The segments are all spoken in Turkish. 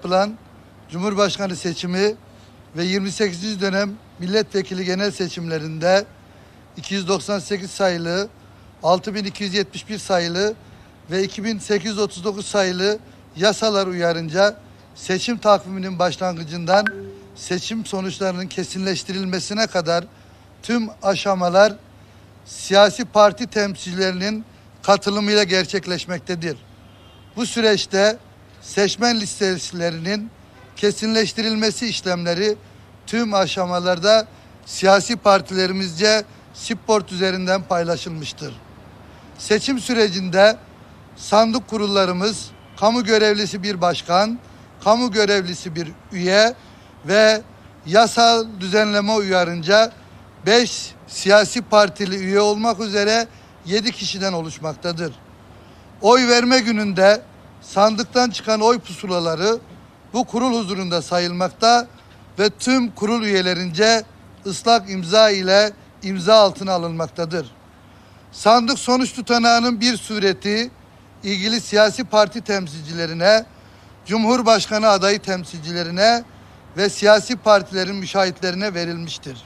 yapılan Cumhurbaşkanı seçimi ve 28. dönem milletvekili genel seçimlerinde 298 sayılı, 6271 sayılı ve 2839 sayılı yasalar uyarınca seçim takviminin başlangıcından seçim sonuçlarının kesinleştirilmesine kadar tüm aşamalar siyasi parti temsilcilerinin katılımıyla gerçekleşmektedir. Bu süreçte seçmen listelerinin kesinleştirilmesi işlemleri tüm aşamalarda siyasi partilerimizce Siport üzerinden paylaşılmıştır. Seçim sürecinde sandık kurullarımız kamu görevlisi bir başkan, kamu görevlisi bir üye ve yasal düzenleme uyarınca 5 siyasi partili üye olmak üzere 7 kişiden oluşmaktadır. Oy verme gününde sandıktan çıkan oy pusulaları bu kurul huzurunda sayılmakta ve tüm kurul üyelerince ıslak imza ile imza altına alınmaktadır. Sandık sonuç tutanağının bir sureti ilgili siyasi parti temsilcilerine, Cumhurbaşkanı adayı temsilcilerine ve siyasi partilerin müşahitlerine verilmiştir.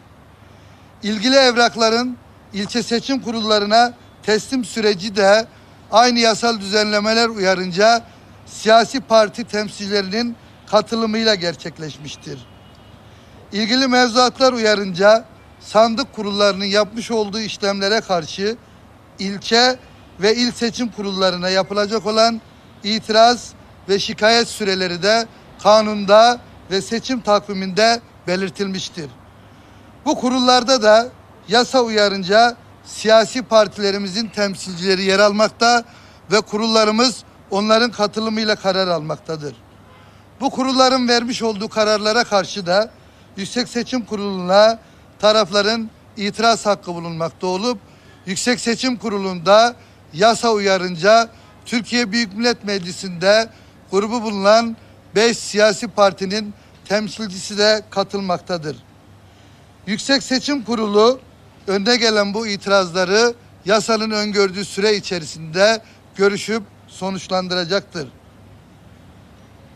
İlgili evrakların ilçe seçim kurullarına teslim süreci de aynı yasal düzenlemeler uyarınca siyasi parti temsilcilerinin katılımıyla gerçekleşmiştir. İlgili mevzuatlar uyarınca sandık kurullarının yapmış olduğu işlemlere karşı ilçe ve il seçim kurullarına yapılacak olan itiraz ve şikayet süreleri de kanunda ve seçim takviminde belirtilmiştir. Bu kurullarda da yasa uyarınca siyasi partilerimizin temsilcileri yer almakta ve kurullarımız onların katılımıyla karar almaktadır. Bu kurulların vermiş olduğu kararlara karşı da Yüksek Seçim Kurulu'na tarafların itiraz hakkı bulunmakta olup Yüksek Seçim Kurulu'nda yasa uyarınca Türkiye Büyük Millet Meclisi'nde grubu bulunan 5 siyasi partinin temsilcisi de katılmaktadır. Yüksek Seçim Kurulu önde gelen bu itirazları yasanın öngördüğü süre içerisinde görüşüp sonuçlandıracaktır.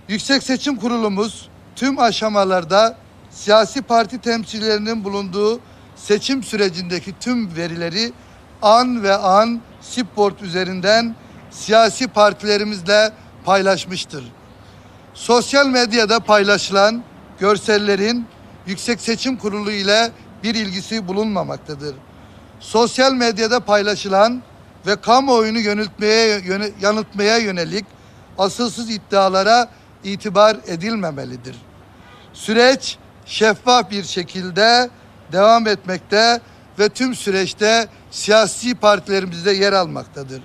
Yüksek Seçim Kurulumuz tüm aşamalarda siyasi parti temsilcilerinin bulunduğu seçim sürecindeki tüm verileri an ve an Siport üzerinden siyasi partilerimizle paylaşmıştır. Sosyal medyada paylaşılan görsellerin Yüksek Seçim Kurulu ile bir ilgisi bulunmamaktadır. Sosyal medyada paylaşılan ve kamuoyunu yöneltmeye, yöne- yanıltmaya yönelik asılsız iddialara itibar edilmemelidir. Süreç şeffaf bir şekilde devam etmekte ve tüm süreçte siyasi partilerimizde yer almaktadır.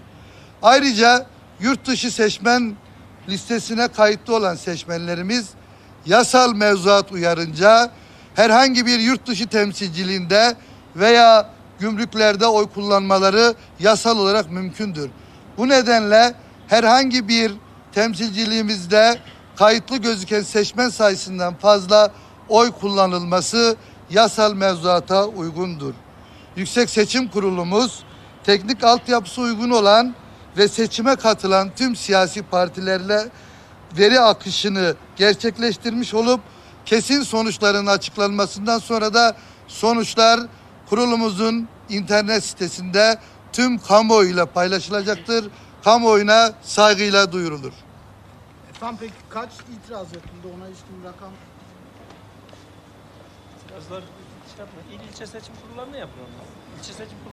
Ayrıca yurt dışı seçmen listesine kayıtlı olan seçmenlerimiz yasal mevzuat uyarınca herhangi bir yurt dışı temsilciliğinde veya gümrüklerde oy kullanmaları yasal olarak mümkündür. Bu nedenle herhangi bir temsilciliğimizde kayıtlı gözüken seçmen sayısından fazla oy kullanılması yasal mevzuata uygundur. Yüksek Seçim Kurulumuz teknik altyapısı uygun olan ve seçime katılan tüm siyasi partilerle veri akışını gerçekleştirmiş olup kesin sonuçların açıklanmasından sonra da sonuçlar kurulumuzun internet sitesinde tüm kamuoyuyla paylaşılacaktır. Kamuoyuna saygıyla duyurulur. Efendim peki kaç itiraz yapıldı ona ilişkin rakam? İtirazlar şey yapma. İl ilçe seçim kurullarına yapıyor onlar. İlçe seçim